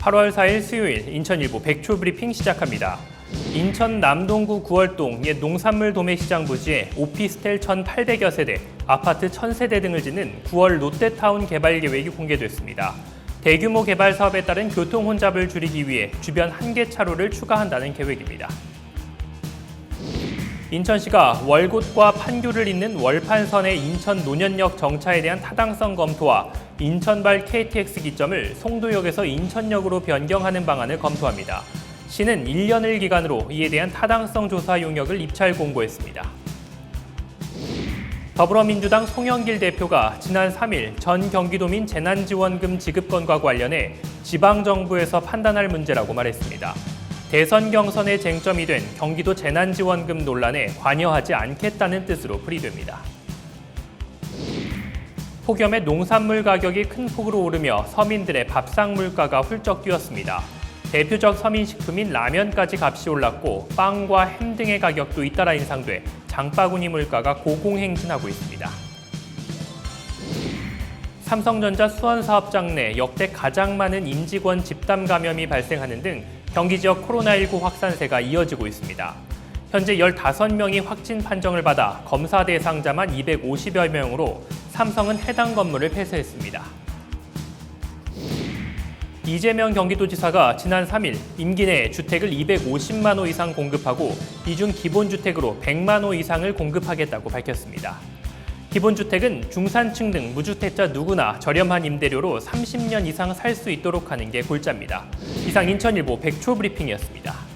8월 4일 수요일 인천일보 백초 브리핑 시작합니다. 인천 남동구 구월동 옛 농산물 도매시장 부지에 오피스텔 1,800여 세대, 아파트 1,000세대 등을 짓는 9월 롯데타운 개발 계획이 공개됐습니다. 대규모 개발 사업에 따른 교통 혼잡을 줄이기 위해 주변 한 개 차로를 추가한다는 계획입니다. 인천시가 월곶과 판교를 잇는 월판선의 인천 노년역 정차에 대한 타당성 검토와 인천발 KTX 기점을 송도역에서 인천역으로 변경하는 방안을 검토합니다. 시는 1년을 기간으로 이에 대한 타당성 조사 용역을 입찰 공고했습니다. 더불어민주당 송영길 대표가 지난 3일 전 경기도민 재난지원금 지급건과 관련해 지방정부에서 판단할 문제라고 말했습니다. 대선 경선의 쟁점이 된 경기도 재난지원금 논란에 관여하지 않겠다는 뜻으로 풀이됩니다. 폭염에 농산물 가격이 큰 폭으로 오르며 서민들의 밥상 물가가 훌쩍 뛰었습니다. 대표적 서민 식품인 라면까지 값이 올랐고 빵과 햄 등의 가격도 잇따라 인상돼 장바구니 물가가 고공행진하고 있습니다. 삼성전자 수원 사업장 내 역대 가장 많은 임직원 집단 감염이 발생하는 등 경기 지역 코로나19 확산세가 이어지고 있습니다. 현재 15명이 확진 판정을 받아 검사 대상자만 250여 명으로 삼성은 해당 건물을 폐쇄했습니다. 이재명 경기도지사가 지난 3일 임기 내에 주택을 250만 호 이상 공급하고 이중 기본주택으로 100만 호 이상을 공급하겠다고 밝혔습니다. 기본주택은 중산층 등 무주택자 누구나 저렴한 임대료로 30년 이상 살 수 있도록 하는 게 골자입니다. 이상 인천일보 백초 브리핑이었습니다.